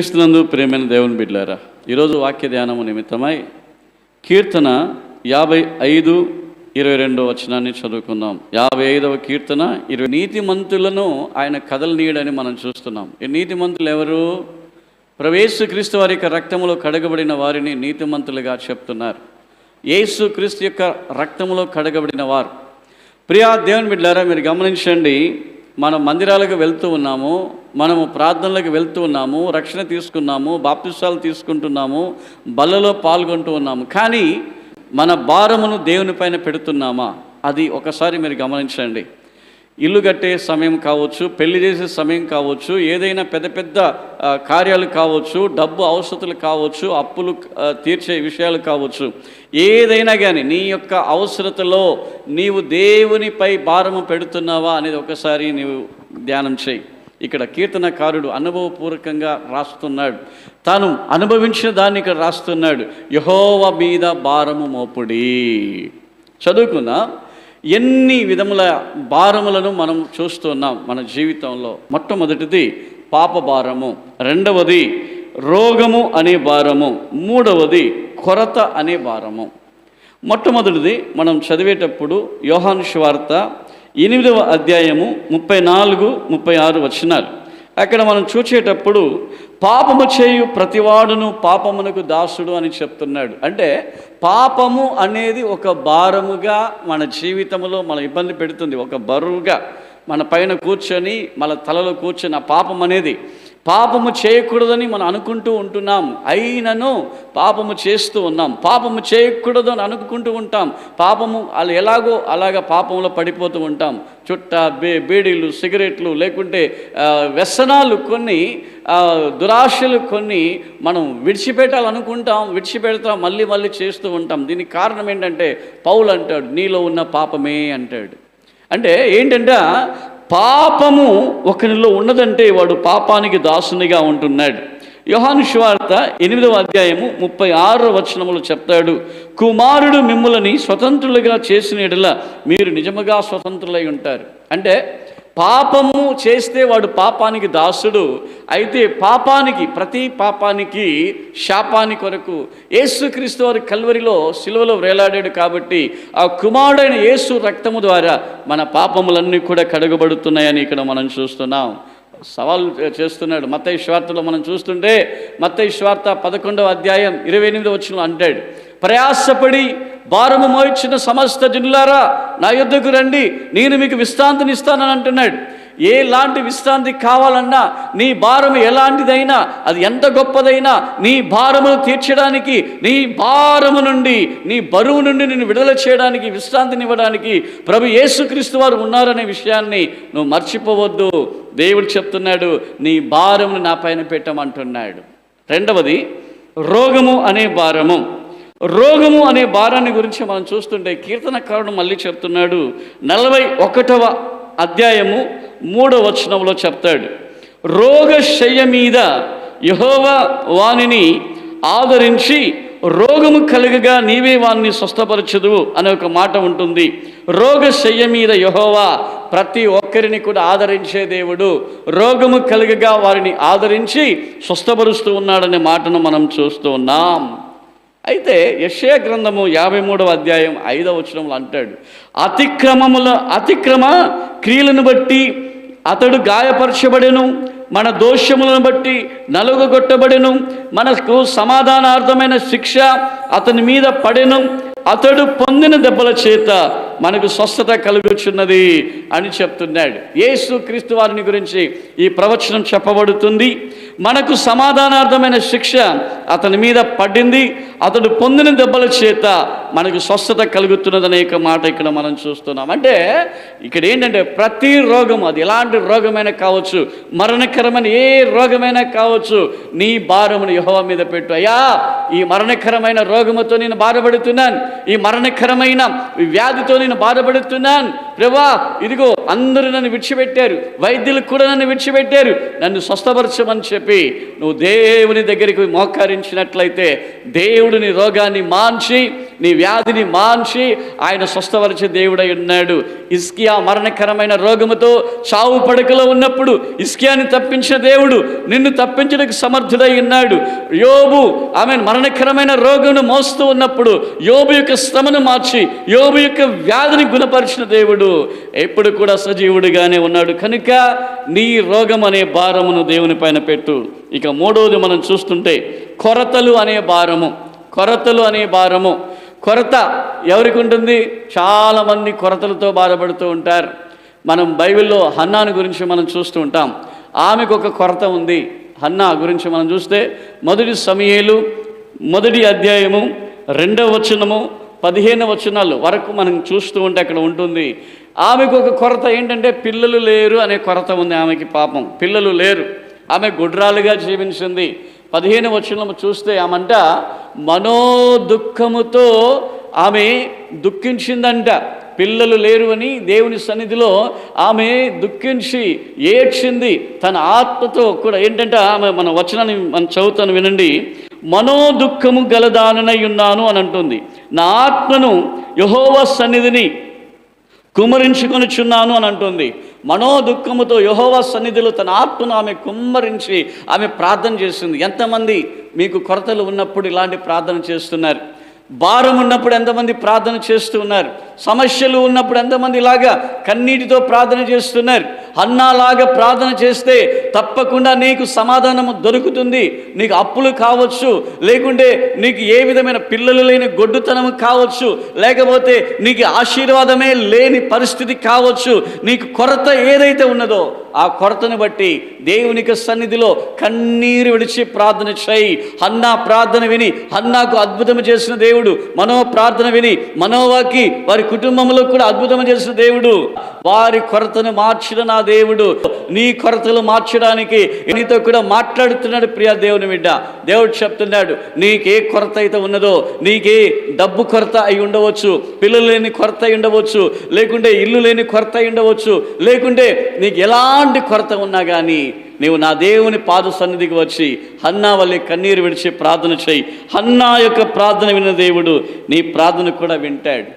క్రీస్తునందు ప్రేమైన దేవుని బిడ్డారా ఈరోజు వాక్య ధ్యానము నిమిత్తమై కీర్తన యాభై ఐదు ఇరవై రెండో వచనాన్ని చదువుకుందాం. యాభై ఐదవ కీర్తన ఇరవై నీతిమంతులను ఆయన కదలనీయడని మనం చూస్తున్నాం. ఈ నీతిమంతులు ఎవరు ప్రవేశు క్రీస్తు వారి యొక్క రక్తములో కడగబడిన వారిని నీతిమంతులుగా చెప్తున్నారు. యేసు క్రీస్తు యొక్క రక్తములో కడగబడిన వారు. ప్రియా దేవుని బిడ్డారా మీరు గమనించండి మనం మందిరాలకు వెళ్తూ ఉన్నాము. మనము ప్రార్థనలకు వెళ్తూ ఉన్నాము రక్షణ తీసుకున్నాము బాప్తిసాలు తీసుకుంటున్నాము బలలో పాల్గొంటూ ఉన్నాము. కానీ మన భారమును దేవుని పైన పెడుతున్నామా? అది ఒకసారి మీరు గమనించండి. ఇల్లు కట్టే సమయం కావచ్చు పెళ్ళి చేసే సమయం కావచ్చు ఏదైనా పెద్ద పెద్ద కార్యాలు కావచ్చు డబ్బు అవసరతలు కావచ్చు అప్పులు తీర్చే విషయాలు కావచ్చు. ఏదైనా కానీ నీ యొక్క అవసరతలో నీవు దేవునిపై భారము పెడుతున్నావా అనేది ఒకసారి నీవు ధ్యానం చేయి. ఇక్కడ కీర్తనకారుడు అనుభవపూర్వకంగా రాస్తున్నాడు. తాను అనుభవించిన దాన్ని ఇక్కడ రాస్తున్నాడు. యహోవ మీద భారము మోపుడి. చదువుకుందాం. ఎన్ని విధముల భారములను మనం చూస్తున్నాం మన జీవితంలో. మొట్టమొదటిది పాప భారము. రెండవది రోగము అనే భారము. మూడవది కొరత అనే భారము. మొట్టమొదటిది మనం చదివేటప్పుడు యోహాను వార్త ఎనిమిదవ అధ్యాయము ముప్పై నాలుగు ముప్పై ఆరు వచనాలు. అక్కడ మనం చూసేటప్పుడు పాపము చేయు ప్రతివాడును పాపమునకు దాసుడు అని చెప్తున్నాడు. అంటే పాపము అనేది ఒక భారముగా మన జీవితంలో మన ఇబ్బంది పెడుతుంది. ఒక బరువుగా మన పైన కూర్చొని మన తలలో కూర్చొని ఆ పాపం అనేది పాపము చేయకూడదని మనం అనుకుంటూ ఉంటున్నాం. అయినను పాపము చేస్తూ ఉన్నాం. పాపము చేయకూడదు అని అనుకుంటూ ఉంటాం. పాపము అలా ఎలాగో అలాగ పాపంలో పడిపోతూ ఉంటాం. చుట్ట బే బీడీలు సిగరెట్లు లేకుంటే వ్యసనాలు కొన్ని దురాశలు కొన్ని మనం విడిచిపెట్టాలనుకుంటాం. విడిచిపెడతాం మళ్ళీ మళ్ళీ చేస్తూ ఉంటాం. దీనికి కారణం ఏంటంటే పౌలు అంటాడు నీలో ఉన్న పాపమే అంటాడు. అంటే ఏంటంటే పాపము ఒకరిలో ఉన్నదంటే వాడు పాపానికి దాసునిగా ఉంటున్నాడు. యోహాను శువార్త ఎనిమిదవ అధ్యాయము ముప్పై ఆరో వచనములు చెప్తాడు కుమారుడు మిమ్ములని స్వతంత్రులుగా చేసిన యెడల మీరు నిజముగా స్వతంత్రులై ఉంటారు. అంటే పాపము చేస్తే వాడు పాపానికి దాసుడు. అయితే పాపానికి ప్రతి పాపానికి శాపాని కొరకు యేసుక్రీస్తు వారి కల్వరిలో సిలువలో వేలాడాడు కాబట్టి ఆ కుమారుడైన యేసు రక్తము ద్వారా మన పాపములన్నీ కూడా కడగబడుతున్నాయని ఇక్కడ మనం చూస్తున్నాం. సవాల్ చేస్తున్నాడు. మత్తయి స్వార్థలో మనం చూస్తుంటే మత్తయి స్వార్థ పదకొండవ అధ్యాయం ఇరవై ఎనిమిది వచ్చిన అంటాడు. ప్రయాసపడి భారము మోయించిన సమస్త జనులారా నా యుద్ధకు రండి నేను మీకు విశ్రాంతిని ఇస్తానని అంటున్నాడు. ఎలాంటి విశ్రాంతి కావాలన్నా నీ భారము ఎలాంటిదైనా అది ఎంత గొప్పదైనా నీ భారమును తీర్చడానికి నీ భారము నుండి నీ బరువు నుండి నిన్ను విడుదల చేయడానికి విశ్రాంతిని ఇవ్వడానికి ప్రభు యేసుక్రీస్తు వారు ఉన్నారనే విషయాన్ని నువ్వు మర్చిపోవద్దు. దేవుడు చెప్తున్నాడు నీ భారమును నా పైన పెట్టమంటున్నాడు. రెండవది రోగము అనే భారము. రోగము అనే భారాన్ని గురించి మనం చూస్తుంటే కీర్తనకారుడు మళ్ళీ చెప్తున్నాడు. నలభై ఒకటవ అధ్యాయము మూడవ వచనంలో చెప్తాడు. రోగశయ్య మీద యహోవా వానిని ఆదరించి రోగము కలుగగా నీవే వాణ్ణి స్వస్థపరచదు అనే ఒక మాట ఉంటుంది. రోగశయ్య మీద యహోవా ప్రతి ఒక్కరిని కూడా ఆదరించే దేవుడు. రోగము కలుగగా వారిని ఆదరించి స్వస్థపరుస్తూ ఉన్నాడనే మాటను మనం చూస్తూ ఉన్నాం. అయితే యశయ గ్రంథము యాభై మూడవ అధ్యాయం ఐదవ వచనంలో అంటాడు అతిక్రమముల అతిక్రమ క్రియలను బట్టి అతడు గాయపరచబడెను మన దోషములను బట్టి నలుగగొట్టబడెను మనకు సమాధానార్థమైన శిక్ష అతని మీద పడెను అతడు పొందిన దెబ్బల చేత మనకు స్వస్థత కలుగుచున్నది అని చెప్తున్నాడు. యేసు క్రీస్తు వారిని గురించి ఈ ప్రవచనం చెప్పబడుతుంది. మనకు సమాధానార్థమైన శిక్ష అతని మీద పడింది అతడు పొందిన దెబ్బల చేత మనకు స్వస్థత కలుగుతున్నదనే మాట ఇక్కడ మనం చూస్తున్నాం. అంటే ఇక్కడ ఏంటంటే ప్రతి రోగం అది ఎలాంటి రోగమైనా కావచ్చు మరణకరమైన ఏ రోగమైనా కావచ్చు నీ భారమును యహోవ మీద పెట్టు. అయ్యా ఈ మరణకరమైన రోగముతో నేను బాధపడుతున్నాను. ఈ మరణకరమైన వ్యాధితో నేను బాధపడుతున్నాను. ప్రభా ఇదిగో అందరూ నన్ను విడిచిపెట్టారు. వైద్యులు కూడా నన్ను విడిచిపెట్టారు. నన్ను స్వస్థపరచమని చెప్పి నువ్వు దేవుని దగ్గరికి మోకరించినట్లయితే దేవుడిని రోగాన్ని మాంచి నీ వ్యాధిని మాన్చి ఆయన స్వస్థపరిచే దేవుడై ఉన్నాడు. ఇస్కియా మరణకరమైన రోగముతో చావు పడకలో ఉన్నప్పుడు ఇస్కియాని తప్పించిన దేవుడు నిన్ను తప్పించడానికి సమర్థుడై ఉన్నాడు. యోబు ఆమె మరణకరమైన రోగమును మోస్తూ ఉన్నప్పుడు యోబు యొక్క శ్రమను మార్చి యోబు యొక్క వ్యాధిని గుణపరిచిన దేవుడు. ఎప్పుడు కూడా సజీవుడిగానే ఉన్నాడు. కనుక నీ రోగం అనే భారమును దేవుని పైన పెట్టు. ఇక మూడవది మనం చూస్తుంటే కొరతలు అనే భారము. కొరతలు అనే భారము. కొరత ఎవరికి ఉంటుంది? చాలామంది కొరతలతో బాధపడుతూ ఉంటారు. మనం బైబిల్లో హన్నాను గురించి మనం చూస్తూ ఉంటాం. ఆమెకు ఒక కొరత ఉంది. హన్నా గురించి మనం చూస్తే మొదటి సమయలు మొదటి అధ్యాయము రెండవ వచనము పదిహేను వచనాలు వరకు మనం చూస్తూ ఉంటే అక్కడ ఉంటుంది. ఆమెకు ఒక కొరత ఏంటంటే పిల్లలు లేరు అనే కొరత ఉంది ఆమెకి పాపం. పిల్లలు లేరు. ఆమె గుడ్రాలుగా జీవించింది. పదిహేను వచనము చూస్తే ఆమంట మనోదుఖముతో ఆమె దుఃఖించిందంట. పిల్లలు లేరు అని దేవుని సన్నిధిలో ఆమె దుఃఖించి ఏడ్చింది. తన ఆత్మతో కూడా ఏంటంటే ఆమె మన వచనాన్ని మనం చదువుతాను వినండి. మనోదుఖము గలదాననై ఉన్నాను అని అంటుంది. నా ఆత్మను యహోవ సన్నిధిని కుమ్మరించుకొనిచున్నాను అని అంటుంది. మనోదుఖముతో యహోవా సన్నిధిలో తన ఆత్మను ఆమె కుమ్మరించి ఆమె ప్రార్థన చేస్తుంది ఎంతమంది మీకు కొరతలు ఉన్నప్పుడు ఇలాంటి ప్రార్థన చేస్తున్నారు? భారం ఉన్నప్పుడు ఎంతమంది ప్రార్థన చేస్తున్నారు సమస్యలు ఉన్నప్పుడు ఎంతమంది ఇలాగా కన్నీటితో ప్రార్థన చేస్తున్నారు? అన్నాలాగా ప్రార్థన చేస్తే తప్పకుండా నీకు సమాధానము దొరుకుతుంది. నీకు అప్పులు కావచ్చు లేకుంటే నీకు ఏ విధమైన పిల్లలు లేని గొడ్డుతనం కావచ్చు లేకపోతే నీకు ఆశీర్వాదమే లేని పరిస్థితి కావచ్చు నీకు కొరత ఏదైతే ఉన్నదో ఆ కొరతను బట్టి దేవునికి సన్నిధిలో కన్నీరు విడిచి ప్రార్థన చేయి. హన్నా ప్రార్థన విని హన్నాకు అద్భుతం చేసిన దేవుడు మనో ప్రార్థన విని మనోవాకి వారి కుటుంబంలో కూడా అద్భుతం చేసిన దేవుడు. వారి కొరతను మార్చిన నా దేవుడు నీ కొరతలు మార్చడానికి నీతో కూడా మాట్లాడుతున్నాడు ప్రియ దేవుని బిడ్డ. దేవుడు చెప్తున్నాడు నీకే కొరత అయితే ఉన్నదో నీకే డబ్బు కొరత అయి ఉండవచ్చు పిల్లలు లేని కొరత అయి ఉండవచ్చు లేకుంటే ఇల్లు లేని కొరత అయి ఉండవచ్చు లేకుంటే నీకు ఎలాంటి కొరత ఉన్నా కానీ నీవు నా దేవుని పాద సన్నిధికి వచ్చి హన్నా వల్లే కన్నీరు విడిచి ప్రార్థన చేయి. హన్నా యొక్క ప్రార్థన విన్న దేవుడు నీ ప్రార్థన కూడా వింటాడు.